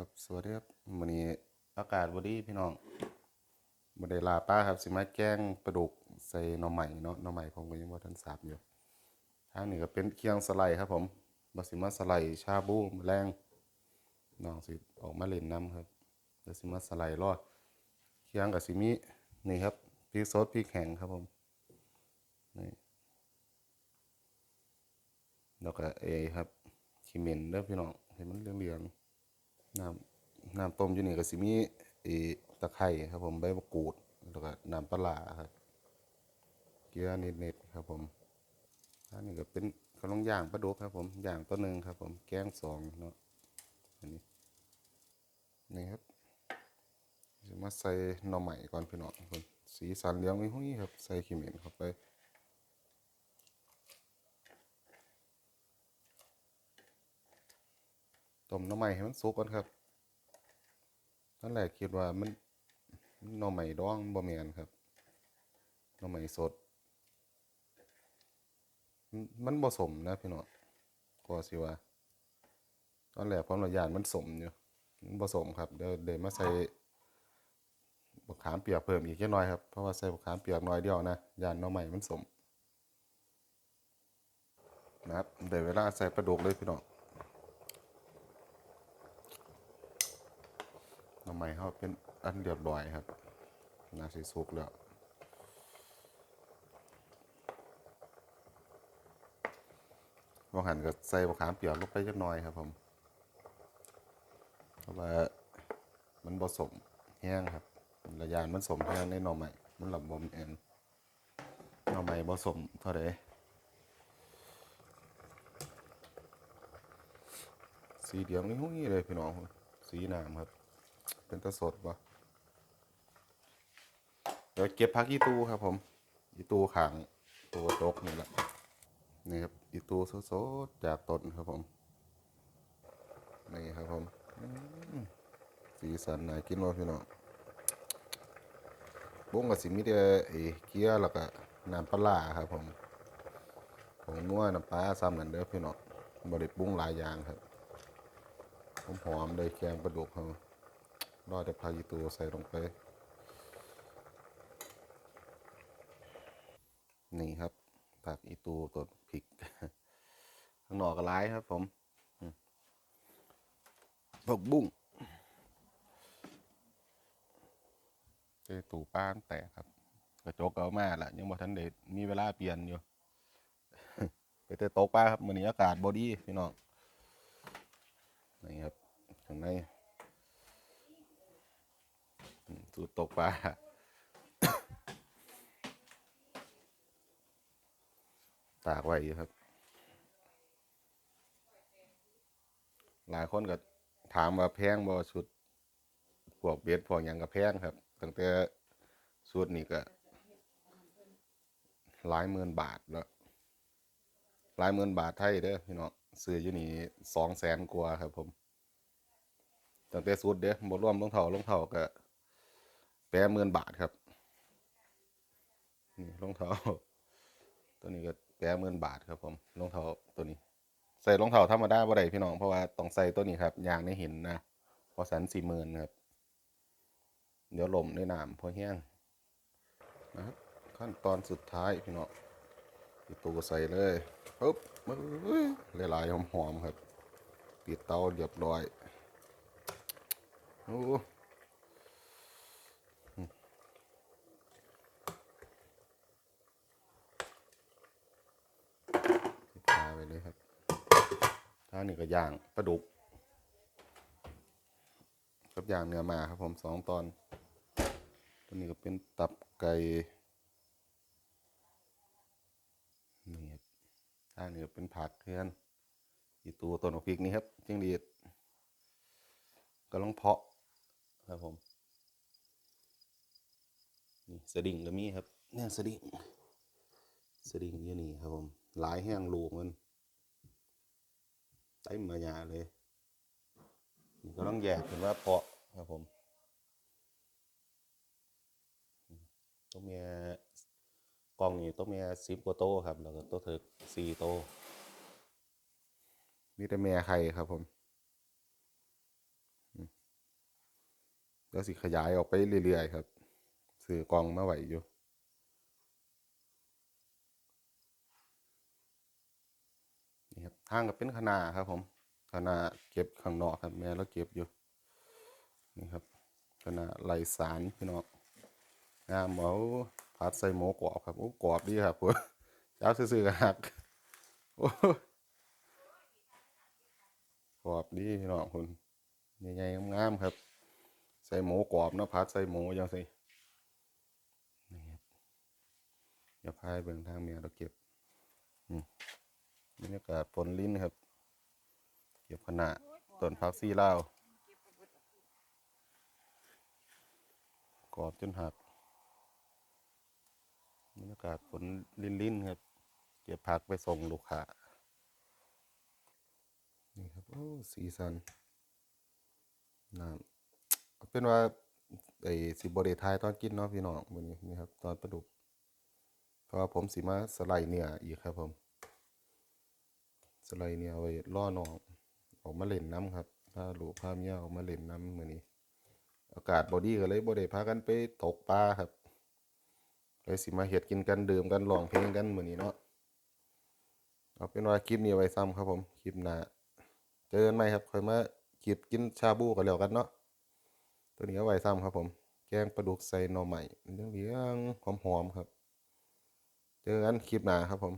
ครับสวัสดีครับวันนี้อากาศบดีพี่น้องบ่ได้ลาป้าครับสิมาแกงปลาดุกใส่หน่อใหม่เนาะหน่อใหม่ผมก็ยังบ่าทันสับอยู่ทางนี้ก็เป็นเคียงสไลด์ครับผมบ่สิมาสไลด์ชาบูมื้อแรงน้องสิออกมาเล่นน้ำครับเดี๋ยวสิมาสไลด์รอดเคียงกับสิมีนี่ครับพริกสดพริกแห้งครับผมนี่แล้วก็เอครับขี้เหม็นเด้อพี่น้องให้มันเหลืองๆ น้ำน้ำต้มอยู่นี่ก็สิมีเอตะไคร้ครับผมใบมะกรูดแล้วก็น้ำปลาครับเกลือนิดๆครับผมอันนี้ก็เป็นขนมย่างปลาดุกครับผมย่างตัวหนึ่งครับผมแกงสองเนาะอันนี้นี่ครับมาใส่หน่อใหม่ก่อนพี่น้องครับผมสีสันเหลืองวิหุ้ครับ ใส่ขี้เหม็นเข้าไป ต้มหน่อไม้ให้มันสุกก่อนครับตอนแรกคิดว่ามันนหน่อไม้ดองบ่แม่นครับหน่อไม้สด มันมันบ่สมนะพี่น้องก็สิว่า ตอนแรกผมว่ายานมันสมอยู่มันบ่สมครับเดี๋ยวเดี๋ยวมาใส่บักขามเปียกเพิ่มอีกจักหน่อยครับ เพราะว่าใส่บักขามเปียกน้อยเดียวนะยานหน่อไม้มันสมนะครับเดี๋ยวเวลาใส่ปลาดุกเลยพี่น้อง หน่อไม้เขาเป็นอันเรียบร้อยครับน่าสิสุกแล้วบางหันก็ใส่มะขามเปียกลงไปจักหน่อยครับผม เพราะว่ามันผสมแห้งครับระยานมันสมแห้งในหน่อไม้มันหลับบมเอ็นหน่อไม้ผสมเท่าไรสีเหลืองนี่หุ้ยเลยพี่น้องสีน้ำครับ เป็นตะสดปะเดี๋ยวเก็บพักอีตูครับผม อีตูขังตัวตกนี่แหละนี่ครับอีตูสดๆจากต้นครับผมนี่ครับผมสีสันน่ากินว่าพี่น้องบุ้งกับสิมีแต่ไอ้เกี๊ยแล้วก็น้ำปลาครับผมผงนัวน้ำปลาซ้ำนั่นเด้อพี่น้องบริปรุงหลายอย่างครับหอมๆเลยแกงปลาดุกครับ เรอดแต่พายีตัวใส่ลงไป นี่ครับผักอีตูตัวพริก ข้างนอกก็ร้ายครับผมผักบุ้งเจตูป้านแตกครับ กระจกเอามาแหละยังบ่ทันเด็ดมีเวลาเปลี่ยนอยู่ ไปเตะตกป้าครับมือนี้อากาศบอดี้พี่น้อง นี่ครับข้างใน สูตรตกปลาตากไว้อยู่ครับ หลายคนก็ถามว่าแพงบ่ชุดพวกเบ็ดพวกหยังก็แพงครับ ตั้งแต่ชุดนี้ก็ หลายหมื่นบาทแล้วหลายหมื่นบาทไทยเด้อพี่น้องซื้ออยู่นี่สองแสนกว่าครับผมตั้งแต่สุดเด้อบ่รวมรองเท้ารองเท้าก็ แปดหมื่นบาทครับ นี่รองเท้า ตัวนี้ก็แปดหมื่นบาทครับผมรองเท้าตัวนี้ ใส่รองเท้าธรรมดาบ่ได้พี่น้องเพราะว่าต้องใส่ตัวนี้ครับยางในหินนะพอสันสี่หมื่นครับ เดี๋ยวลมในน้ำพอแห้งนะครับขั้นตอนสุดท้ายพี่น้องปิดตัวใส่เลยปึ๊บมือหลายๆหอมๆครับ ปิดเตาเรียบร้อย โอ้ ปิดฝาไปเลยครับ ท่านี้ก็ย่างปลาดุกกับย่างเนื้อมาครับผมสองตอน ตัวนี้ก็เป็นตับไก่นี่ครับท่านี้ก็เป็นผักเพื่อนอีตัวต้นพริกนี่ครับจิ้งหรีดกำลังเพาะครับผมนี่สดิ่งก็มีครับเนี่ยสดิ่งสลิงอยู่นี่ครับผมหลายแห้งลูกมัน ต็มมาหยาเลยนี่ก็ต้องแยกเป็นว่าเพาะครับผมตัวเมียกองนี่ตัวเมียสิบกว่าโตครับ แล้วก็ตัวเถิกสี่โตมีแต่แม่ไข่ครับผมอืมเดี๋ยวสิขยายออกไปเรื่อยๆครับซื้อกล่องมาไหวอยู่ นี่ครับ ทางก็เป็นขนาครับ ผมขนาเก็บข้างนอกครับ แม่เราเก็บอยู่นี่ครับขนาไหลสารพี่น้องงามเอาผัดใส่หมูกรอบครับโอ้กรอบดีครับผมเจ้าซื้อๆกันหักโอ้กรอบดีพี่น้องคุณใหญ่ๆงามๆครับ ใส่หมูกรอบเนาะผัดใส่หมูจังสินี่ครับอย่าพายเบิ่งทางเมียเราเก็บ บรรยากาศฝนลิ้นครับ เก็บขนาต้นพักซี่ลากรอบจนหักบรรยากาศฝนลิ้นลิ้นครับ เก็บผักไปส่งลูกค้านี่ครับโอ้สีสันน้ำเป็นว่าไอ้สิบริทายตอนกินเนาะพี่น้องวันนี้นี่ครับ ตอนประดุกเพราะว่าผมสิมาสไลด์เนื้ออีกครับผม สไลเนี่ยเอาไว้ล่อนองออกมาเล่นน้ำครับพาลูกพาเมียออกมาเล่นน้ำมือนี้ อากาศบอดี้ก็เลยบ่ได้พากันไปตกปลาครับเลยสิมาเฮ็ดกินกันดื่มกันร้องเพลงกันมือนี้เนาะเอาเป็นว่าคลิปนี้ไว้ซ้ำครับผมคลิปหน้าเจอกันใหม่ครับค่อยมาคิดกินชาบูกันแล้วกันเนาะตัวนี้เอาไว้ซ้ำครับผม แกงปลาดุกใส่หน่อใหม่เรื่องๆหอมๆครับ เจอกันคลิปหน้าครับผม